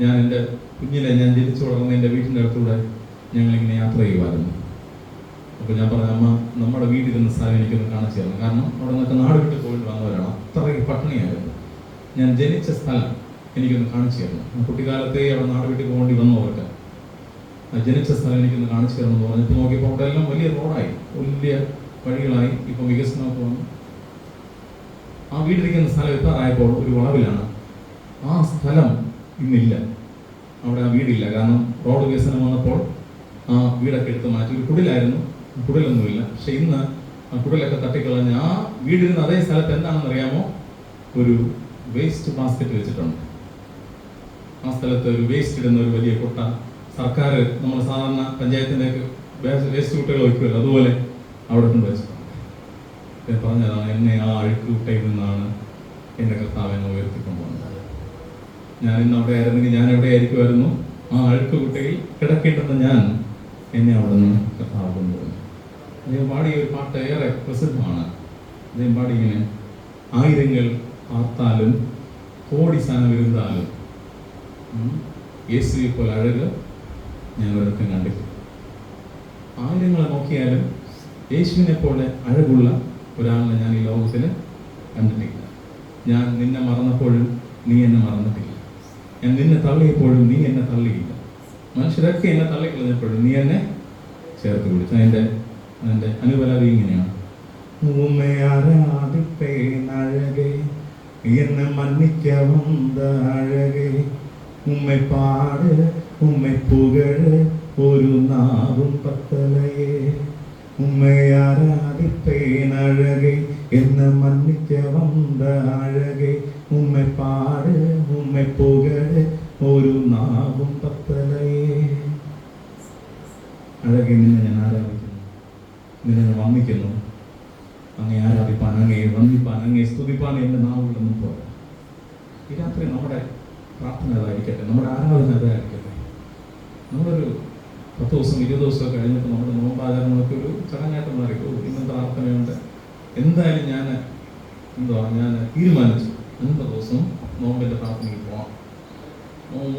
ഞാൻ എന്റെ കുഞ്ഞിലെ ഞാൻ ജനിച്ചു വളർന്ന എന്റെ വീട്ടിന്റെ അടുത്തൂടെ ഞങ്ങളിങ്ങനെ യാത്ര ചെയ്യുമായിരുന്നു അപ്പോൾ ഞാൻ പറഞ്ഞു അമ്മ നമ്മുടെ വീട്ടിൽ നിന്ന് സാധനം എനിക്കൊന്ന് കാണിച്ചു തരണം കാരണം അവിടെ നിന്നൊക്കെ നാട് വിട്ട് പോയിട്ട് വന്നവരാണ്. അത്രയ്ക്ക് പട്ടിണിയായിരുന്നു. ഞാൻ ജനിച്ച സ്ഥലം എനിക്കൊന്ന് കാണിച്ചു തരണം കുട്ടിക്കാലത്തെ അവിടെ നാട് വിട്ട് പോകേണ്ടി വന്നവർക്ക് ആ ജനിച്ച സ്ഥലം എനിക്കൊന്ന് കാണിച്ചു തരണം എന്ന് പറഞ്ഞിട്ട് നോക്കിയപ്പോൾ അവിടെ എല്ലാം വലിയ റോഡായി. വലിയ വഴികളായി. ഇപ്പോൾ വികസനമൊക്കെ വന്നു. ആ വീട്ടിലിരിക്കുന്ന സ്ഥലം എത്താറായപ്പോൾ ഒരു വളവിലാണ്. ആ സ്ഥലം ഇന്നില്ല. അവിടെ ആ വീടില്ല. കാരണം റോഡ് വികസനം വന്നപ്പോൾ ആ വീടൊക്കെ എടുത്ത് മാറ്റി. ഒരു കുടിലായിരുന്നു. കുടിലൊന്നുമില്ല. പക്ഷെ ഇന്ന് കുടലൊക്കെ തട്ടിക്കളഞ്ഞ് ആ വീടിരുന്ന അതേ സ്ഥലത്ത് എന്താണെന്ന് അറിയാമോ? ഒരു വേസ്റ്റ് ബാസ്ക്കറ്റ് വെച്ചിട്ടുണ്ട്. ആ സ്ഥലത്ത് ഒരു വേസ്റ്റ് ഇടുന്ന ഒരു വലിയ കൊട്ട. സർക്കാർ നമ്മൾ സാധാരണ പഞ്ചായത്തിന്റെ വേസ്റ്റ് കുട്ടികൾ വയ്ക്കുമല്ലോ അതുപോലെ അവിടെ കൊണ്ട് വെച്ചിട്ടുണ്ട്. പറഞ്ഞതാണ് എന്നെ ആ അഴുക്ക് കുട്ടയിൽ നിന്നാണ് എന്റെ കർത്താവ് എന്നെ ഉയർത്തിക്കൊണ്ടുവന്നത് ഞാൻ ഇന്ന് അവിടെ ആയിരുന്നെങ്കിൽ ഞാൻ എവിടെ ആയിരിക്കുമായിരുന്നു ആ അഴുക്ക് കുട്ടയിൽ കിടക്കേണ്ടുന്ന ഞാൻ എന്നെ അവിടെ നിന്ന് കർത്താവ് കൊണ്ടുപോയി പാടിയ ഒരു പാട്ട് ഏറെ പ്രസിദ്ധമാണ്. പാടിങ്ങനെ ആയിരങ്ങൾ ആർത്താലും കോടി ഇരുന്നാലും ഉം, യേശുവെ പോലെ അഴക് ഞാൻ ഒരിടത്തും കണ്ടിട്ടില്ല ആയിരങ്ങളെ നോക്കിയാലും യേശുവിനെ പോലെ അഴകുള്ള ഒരാളിനെ ഞാൻ ഈ ലോകത്തിൽ കണ്ടിട്ടില്ല. ഞാൻ നിന്നെ മറന്നപ്പോഴും നീ എന്നെ മറന്നിട്ടില്ല. ഞാൻ നിന്നെ തള്ളിയപ്പോഴും നീ എന്നെ തള്ളിയില്ല. മനുഷ്യരൊക്കെ എന്നെ തള്ളിക്കളഞ്ഞപ്പോഴും നീ എന്നെ ചേർത്ത് പിടിച്ചു. അതിന്റെ എന്റെ അനുപലവി ഇങ്ങനെയാണ് എന്നെ മന്നിക്ക വന്ന അഴകേ ഉമ്മ പാട് ഉമ്മ പുകഴ് ഒരു നാവും പത്തലയേ. ഉമ്മയാരാധിപ്പേനഴകെ എന്ന് മന്നിക്ക വന്ന അഴകെ ഉമ്മ പാട് ഉമ്മ പുകഴ് ഒരു നാവും പത്തലയേ. അഴകെ നിന്ന് ഞാൻ ആരാധന നിന്നെ വന്നിക്കുന്നു അങ്ങേ ആരാധിപ്പാൻ അങ്ങേ വന്ദിപ്പാൻ അങ്ങേ സ്തുതിപ്പാൻ എന്റെ നാവുകളൊന്നും പോരാ. ഈ രാത്രി നമ്മുടെ പ്രാർത്ഥന അതായിരിക്കട്ടെ നമ്മുടെ ആരാധന അതായിരിക്കട്ടെ. നമ്മളൊരു പത്ത് ദിവസം ഇരുപത് ദിവസം കഴിഞ്ഞിട്ട് നമ്മുടെ നോമ്പാചരണമൊക്കെ ഒരു ചടങ്ങായിട്ട് മാറിക്കും ഇന്ന് പ്രാർത്ഥനയുണ്ട്. എന്തായാലും ഞാൻ എന്തുവാ ഞാൻ തീരുമാനിച്ചു. അൻപത് ദിവസം നോമ്പിന്റെ പ്രാർത്ഥനയ്ക്ക് പോകാം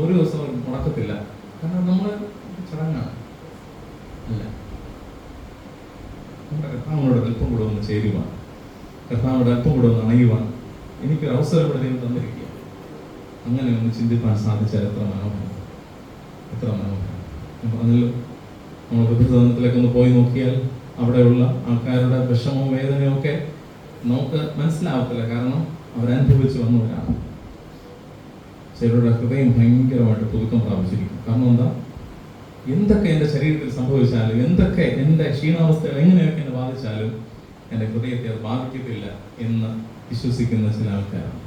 ഒരു ദിവസം മുടക്കത്തില്ല. കാരണം നമ്മൾ ചടങ്ങാണ് അല്ല നമ്മുടെ കർത്താവിനോട് അല്പം കൂടെ ഒന്ന് ചേരുവാൻ കർത്താവിനോട് അല്പം കൂടെ ഒന്ന് അണയുവാൻ എനിക്കൊരു അവസരം ഇവിടെ ദൈവം തന്നിരിക്കുക അങ്ങനെ ഒന്ന് ചിന്തിപ്പാൻ സാധിച്ചാൽ എത്ര മനോഹരം. എത്ര മനോഹരം. ഞാൻ പറഞ്ഞല്ലോ നമ്മൾ വൃദ്ധസദനത്തിലൊക്കെ ഒന്ന് പോയി നോക്കിയാൽ അവിടെയുള്ള ആൾക്കാരുടെ വിഷമവും വേദനയും ഒക്കെ നമുക്ക് മനസ്സിലാവത്തില്ല. കാരണം അവരനുഭവിച്ച് വന്നവരാണ്. ചിലരുടെ ഹൃദയം ഭയങ്കരമായിട്ട് പുതുക്കം പ്രാപിച്ചിരിക്കും കാരണം എന്താ? എന്തൊക്കെ എന്റെ ശരീരത്തിൽ സംഭവിച്ചാലും എന്തൊക്കെ എന്റെ ക്ഷീണാവസ്ഥകൾ എങ്ങനെയൊക്കെ എന്നെ ബാധിച്ചാലും എന്റെ ഹൃദയത്തെ അത് ബാധിക്കത്തില്ല എന്ന് വിശ്വസിക്കുന്ന ചില ആൾക്കാരാണ്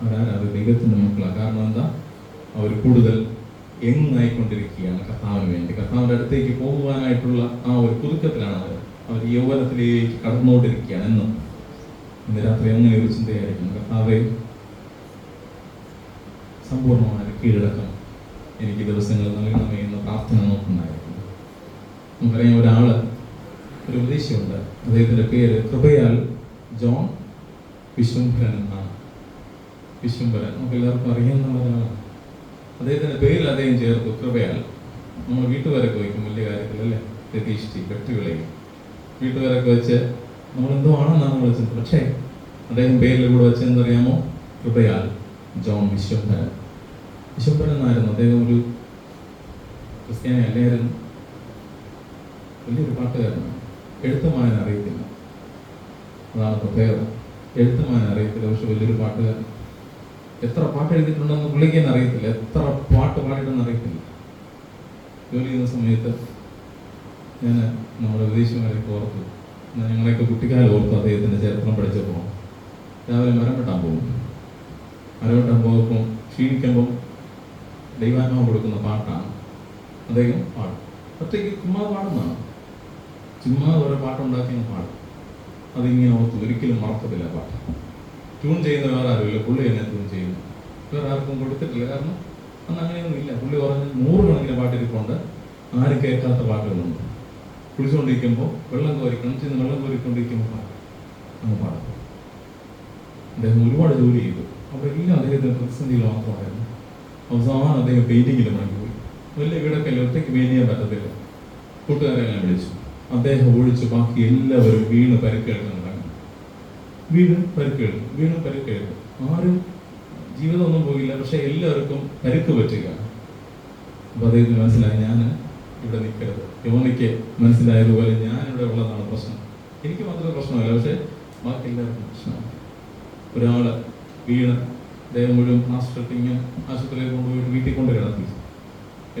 അവരാരും? അത് ദൈവത്തിന്റെ മക്കളാണ് കാരണം എന്താ? അവർ കൂടുതൽ എങ്ങായിക്കൊണ്ടിരിക്കുകയാണ് കർത്താവിന് വേണ്ടി. കർത്താവിന്റെ അടുത്തേക്ക് പോകുവാനായിട്ടുള്ള ആ ഒരു പുതുക്കത്തിലാണ് അവർ. അവർ യൗവനത്തിലേക്ക് കടന്നുകൊണ്ടിരിക്കുകയാണ് എന്നും. ഇന്ന് രാത്രി അങ്ങനെ ഒരു ചിന്തയായിരിക്കും കർത്താവെ സമ്പൂർണമായ കീഴടക്കം എനിക്ക് ദിവസങ്ങൾ നൽകണമേ എന്ന പ്രാർത്ഥന നമുക്കുണ്ടായിരുന്നു. നമുക്കറിയാം ഒരാൾ ഒരു ഉപദേശിയുണ്ട് അദ്ദേഹത്തിന്റെ പേര് കൃപയാൽ ജോൺ വിശ്വംഭരൻ എന്നാണ്. വിശ്വംഭരൻ നമുക്ക് എല്ലാവർക്കും അറിയാവുന്ന ഒരാളാണ് അദ്ദേഹത്തിന്റെ പേരിൽ അദ്ദേഹം ചേർത്തു കൃപയാൽ. നമ്മൾ വീട്ടുകാരൊക്കെ വയ്ക്കും വലിയ കാര്യത്തിൽ അല്ലേ? രതീഷ്ടി വെട്ടുവിളയും വീട്ടുകാരൊക്കെ വെച്ച് നമ്മൾ എന്തോ ആണെന്നാണ് നമ്മൾ വെച്ചത് പക്ഷേ അദ്ദേഹം പേരിൽ കൂടെ വെച്ചെന്തറിയാമോ കൃപയാൽ ജോൺ വിശ്വംഭരൻ. എന്നായിരുന്നു അദ്ദേഹം ഒരു ക്രിസ്ത്യാനി അല്ലായിരുന്നു. വലിയൊരു പാട്ടുകാരനാണ്. എഴുത്തുമാൻ അറിയത്തില്ല. അതാണ് പ്രത്യേകത. എഴുത്തുമാൻ അറിയത്തില്ല. പക്ഷെ വലിയൊരു പാട്ടുകാരൻ. എത്ര പാട്ട് എഴുതിയിട്ടുണ്ടെന്ന് പുള്ളിക്ക് അറിയത്തില്ല. എത്ര പാട്ട് പാടിയിട്ടെന്ന് അറിയത്തില്ല. ജോലി ചെയ്യുന്ന സമയത്ത് ഞാൻ നമ്മുടെ വിദേശിമാരെയൊക്കെ ഓർത്തു. എന്നാൽ ഞങ്ങളെയൊക്കെ കുട്ടിക്കാലം ഓർത്തു അദ്ദേഹത്തിന്റെ ചരിത്രം പഠിച്ചപ്പോൾ. രാവിലെ മരം വെട്ടാൻ പോകും മരം വെട്ടാൻ പോകുമ്പോൾ ക്ഷീണിക്കുമ്പോൾ ദൈവാത്മാവ് കൊടുക്കുന്ന പാട്ടാണ്. അദ്ദേഹം പാടും. ഒറ്റയ്ക്ക് ചുമ്മാ പാടുന്നതാണ്. ചുമ്മാ ഓരോ പാട്ടുണ്ടാക്കിയ പാടും. അതിങ്ങനെ ഓർത്ത് ഒരിക്കലും മറക്കത്തില്ല പാട്ട്. ട്യൂൺ ചെയ്യുന്ന വേറെ ആരുമില്ല പുള്ളി തന്നെ ട്യൂൺ ചെയ്യുന്നു വേറെ ആർക്കും കൊടുത്തിട്ടില്ല. കാരണം അന്ന് അങ്ങനെയൊന്നും ഇല്ല. പുള്ളി പറഞ്ഞ് നൂറുകണക്കിന് പാട്ടിരിപ്പുണ്ട് ആരും കേൾക്കാത്ത പാട്ടുകളുണ്ട്. കുളിച്ചുകൊണ്ടിരിക്കുമ്പോൾ വെള്ളം കോരി കിണറ്റിൽ വെള്ളം കോരിക്കൊണ്ടിരിക്കുമ്പോൾ പാടും. അങ്ങ് പാടും. അദ്ദേഹം ഒരുപാട് ജോലി ചെയ്തു. അപ്പോൾ എല്ലാം അദ്ദേഹത്തിന് പ്രതിസന്ധികൾ മാത്രമായിരുന്നു. അവസാനം അദ്ദേഹം പെയിന്റിങ്ങിൽ മുടങ്ങി പോയി. വലിയ വീടൊക്കെ ഒറ്റയ്ക്ക് പെയിന്റ് ചെയ്യാൻ പറ്റത്തില്ല. കൂട്ടുകാരെല്ലാം വിളിച്ചു. അദ്ദേഹം ഒഴിച്ച് ബാക്കി എല്ലാവരും വീണ് പരിക്കേൽക്കാൻ തുടങ്ങി. വീണ് പരിക്കേൽക്കും. വീണ് പരിക്കേൽക്കും. ആരും ജീവിതമൊന്നും പോയില്ല. പക്ഷെ എല്ലാവർക്കും പരുക്ക് പറ്റുക. അപ്പൊ അദ്ദേഹത്തിന് മനസ്സിലായി ഞാൻ ഇവിടെ നിൽക്കരുത് യോനിക്ക് മനസ്സിലായതുപോലെ ഞാൻ ഇവിടെ ഉള്ളതാണ് പ്രശ്നം. എനിക്ക് മാത്രമേ പ്രശ്നമല്ല. പക്ഷെ ബാക്കി എല്ലാവർക്കും പ്രശ്നമാണ്. ഒരാൾ വീണ് ദേഹം മുഴുവൻ ഇങ്ങനെ ആശുപത്രിയിൽ കൊണ്ടുപോയിട്ട് വീട്ടിൽ കൊണ്ട് കിടത്തി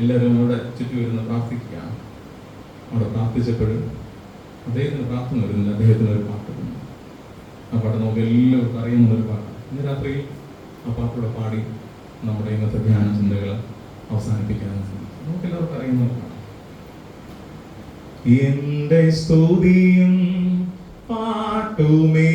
എല്ലാവരും അവിടെ ചുറ്റും ഇരുന്ന് പ്രാർത്ഥിക്കുകയാണ് അവിടെ പ്രാർത്ഥിച്ചപ്പോഴും അദ്ദേഹത്തിന് പ്രാർത്ഥന വരുന്നില്ല. അദ്ദേഹത്തിന് ഒരു പാട്ട് ആ പാട്ട് നമുക്ക് എല്ലാവർക്കും അറിയുന്ന ഒരു പാട്ടാണ്. ഇന്ന് രാത്രി ആ പാട്ടുകൂടെ പാടി നമ്മുടെ ഇന്നത്തെ ധ്യാന ചിന്തകൾ അവസാനിപ്പിക്കാൻ ശ്രമിക്കും നമുക്ക് എല്ലാവർക്കും അറിയുന്ന ഒരു പാട്ടാണ്. എന്റെ സ്തുതിയും പാട്ടുമേ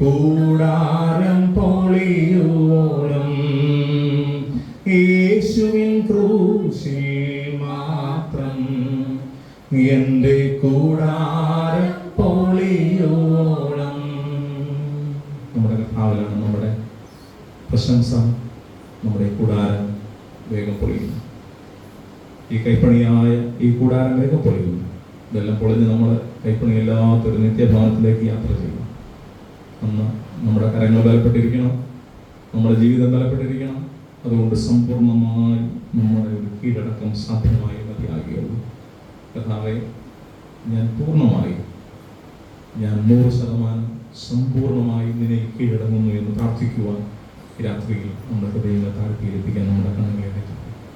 കൂടാരം പൊളിയുവോളം യേശുവിൻ ക്രൂശിൽ മാത്രം എന്റെ കൂടാരം പൊളിയോളം നമ്മുടെ കർത്താവിലാണ് നമ്മുടെ പ്രശംസ നമ്മുടെ കൂടാരം വേഗം പൊളിയുന്നു. ഈ കൈപ്പണിയായ ഈ കൂടാരം വേഗം പൊളിയുന്നു. ഇതെല്ലാം പൊളിഞ്ഞ് നമ്മൾ കൈപ്പണി കൈപ്പണിയില്ലാത്തൊരു നിത്യഭാവത്തിലേക്ക് യാത്ര ചെയ്യും അന്ന് നമ്മുടെ കരങ്ങൾ ബലപ്പെട്ടിരിക്കണം നമ്മുടെ ജീവിതം ബലപ്പെട്ടിരിക്കണം അതുകൊണ്ട് സമ്പൂർണമായി നമ്മുടെ ഒരു കീഴടക്കം സാധ്യമായി മതിയാകുകയുള്ളൂ കഥാവെ ഞാൻ പൂർണമായി ഞാൻ നൂറ് ശതമാനം സമ്പൂർണമായി നിന്നെ കീഴടങ്ങുന്നു എന്ന് പ്രാർത്ഥിക്കുവാൻ രാത്രിയിൽ നമ്മുടെ നമ്മുടെ കണ്ണുകളെ